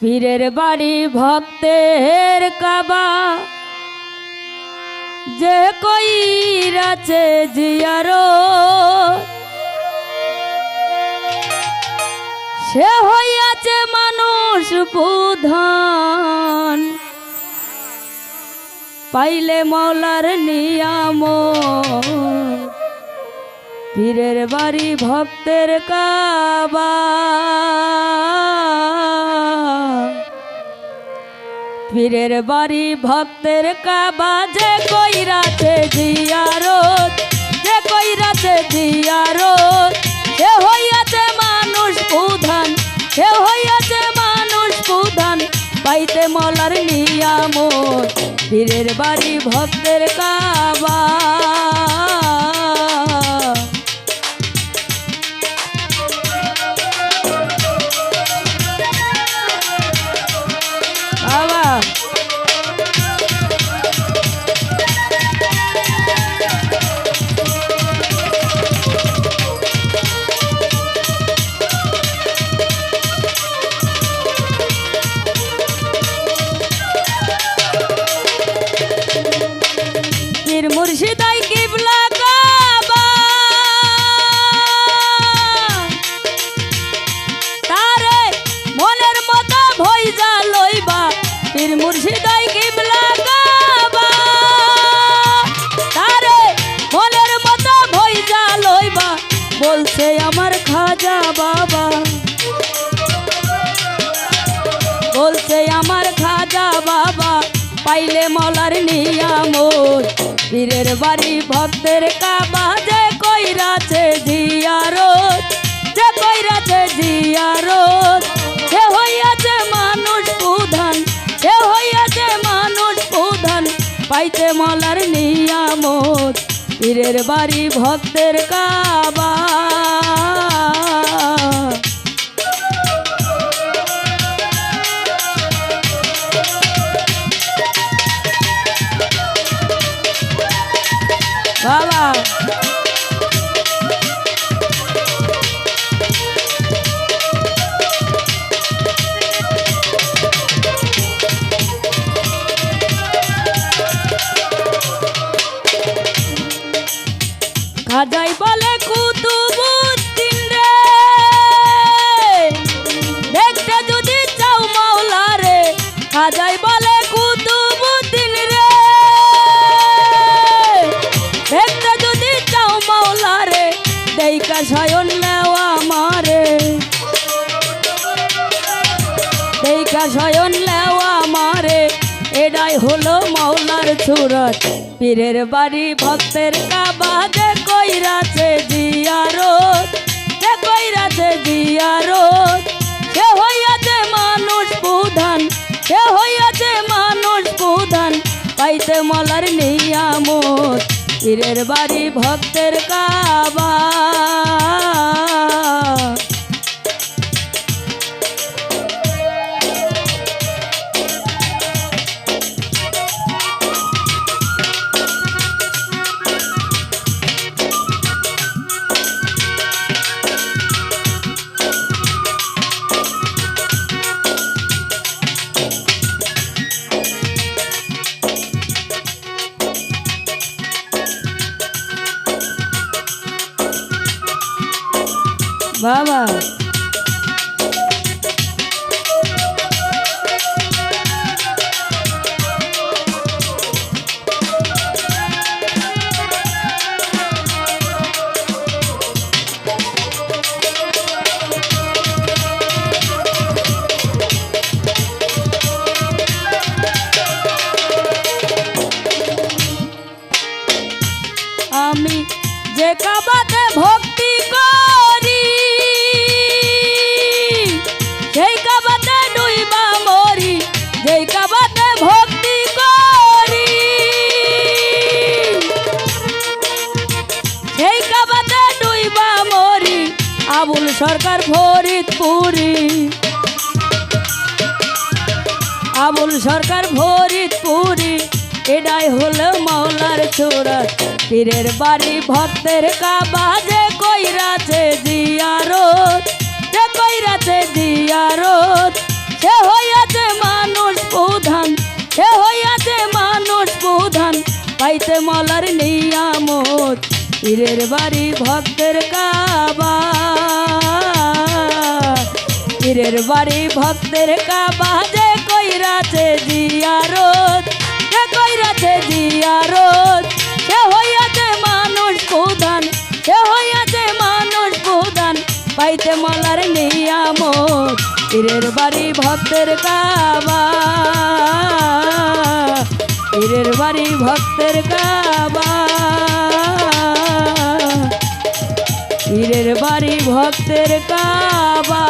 পীরের বাড়ি ভক্তের কাবা। যে কইরাছে জিয়ারো, সে হইয়াছে মানুষ প্রধান। পাইলে মৌলার নিয়াম। পীরের বাড়ি ভক্তের কাবা। পীরের বাড়ি ভক্তের কাবা, যে কইরাছে জিয়ারত যে কইরাছে জিয়ারত সে হইয়াছে মানুষ প্রধান সে হইয়াছে মানুষ প্রধান পাইতে মলার নিয়ামত। পীরের বাড়ি ভক্তের কাবা। পাইলে মলার নিয়ামত। পীরের বাড়ি ভক্তের কাবা যে কইরাছে জিয়ারত, যে কইরাছে জিয়ারত। সে হইয়াছে মানুষ প্রধান, সে হইয়াছে মানুষ প্রধান, পাইতে মলার নিয়ামত। পীরের বাড়ি ভক্তের কাবা বাবা সায়ন নেওয়া মারে দেইকা সায়ন নেওয়া মারে এটাই হলো মাওলার সুরত। পীরের বাড়ি ভক্তের কাবা যে কইরাছে জিয়ারত। যে কইরাছে জিয়ারত। সে হইয়াছে মানুষ প্রধান। সে হইয়াছে মানুষ প্রধান। পাইতে মলার নিয়ামত। পীরের বাড়ি ভক্তের কাবা বাবা আমি যে কাবাতে ভক্তি করি সরকার ফরিদপুরি। আবুল সরকার ফরিদপুরি। এটাই হলো মাওলার চোরা পীরের বাড়ি ভক্তের কাবা যে কইরাছে জিয়ারত, যে কইরাছে জিয়ারত। সে হইয়াছে মানুষ প্রধান, সে হইয়াছে মানুষ প্রধান, পাইতে মলার নিয়ামত। পীরের বাড়ি ভক্তের কাবা। পীরের বাড়ি ভক্তের কাবা, যে কইরাছে জিয়ারত যে কইরাছে জিয়ারত সে হইয়াছে মানুষ প্রধান সে হইয়াছে মানুষ প্রধান, পাইতে মলার নিয়ামত, পীরের বাড়ি ভক্তের কাবা। পীরের বাড়ি ভক্তের কাবা। বাড়ি ভক্তের কাবা।